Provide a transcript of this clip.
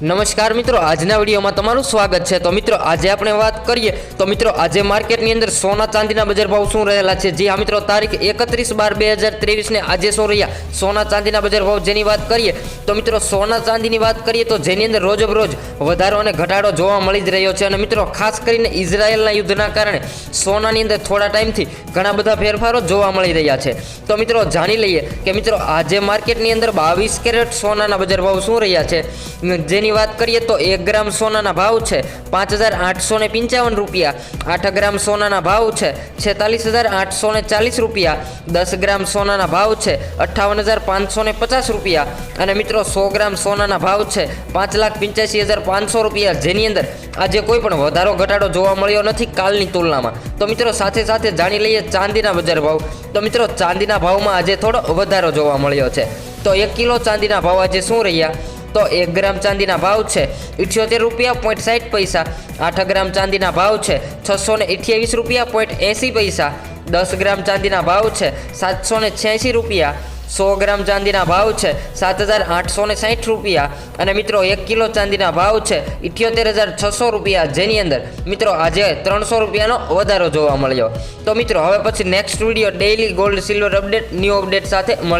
નમસ્કાર મિત્રો, આજના વિડીયોમાં તમારું સ્વાગત છે. તો મિત્રો, આજે આપણે વાત કરીએ, તો મિત્રો, આજે માર્કેટની અંદર સોના ચાંદીના બજાર ભાવ શું રહેલા છે? જી હા મિત્રો, તારીખ એકત્રીસ બાર બે હજાર ત્રેવીસને આજે શું રહ્યા? સોના ચાંદીના બજાર ભાવ જેની વાત કરીએ, તો મિત્રો, સોના ચાંદીની વાત કરીએ, તો જેની અંદર રોજબરોજ વધારો અને ઘટાડો જોવા મળી જ રહ્યો છે. અને મિત્રો, ખાસ કરીને ઇઝરાયેલના યુદ્ધના કારણે સોનાની અંદર થોડા ટાઈમથી ઘણા બધા ફેરફારો જોવા મળી રહ્યા છે. તો મિત્રો, જાણી લઈએ કે મિત્રો, આજે માર્કેટની અંદર બાવીસ કેરેટ સોનાના બજાર ભાવ શું રહ્યા છે? જેની વાત કરીએ તો એક ગ્રામ સોનાના ભાવ છે પાંચ હજાર આઠસો ને પંચાવન રૂપિયા. આઠ ગ્રામ સોનાના ભાવ છે છેતાલીસ હજાર આઠસો ને ચાલીસ રૂપિયા. દસ ગ્રામ સોનાના ભાવ છે અઠ્ઠાવન હજાર પાંચસો ને પચાસ રૂપિયા. અને મિત્રો સો ગ્રામ સોનાના ભાવ છે પાંચ લાખ પંચ્યાસી હજાર પાંચસો રૂપિયા. જેની અંદર આજે કોઈ પણ વધારો ઘટાડો જોવા મળ્યો નથી કાલની તુલનામાં. તો મિત્રો સાથે સાથે જાણી લઈએ ચાંદીના બજાર ભાવ. તો મિત્રો ચાંદીના ભાવમાં આજે થોડો વધારો જોવા મળ્યો છે. તો એક કિલો ચાંદીના ભાવ આજે શું રહ્યા? તો એક ગ્રામ ચાંદીના ભાવ છે. ઇઠ્યોતેર રૂપિયા પોઈન્ટ સાઠ પૈસા. આઠ ગ્રામ ચાંદીના ભાવ છે. છસો ને અઠ્યાવીસ રૂપિયા પોઈન્ટ એંસી પૈસા. દસ ગ્રામ ચાંદીના ભાવ છે. સાતસો ને છ્યાસી રૂપિયા. સો ગ્રામ ચાંદીના ભાવ છે. સાત હજાર આઠસો ને સાઠ રૂપિયા. અને મિત્રો, એક કિલો ચાંદીના ભાવ છે. ઇઠ્યોતેર હજાર છસો રૂપિયા જેની અંદર. મિત્રો, આજે ત્રણસો રૂપિયાનો વધારો જોવા મળ્યો. તો મિત્રો, હવે પછી next video daily gold silver update new update સાથે મળી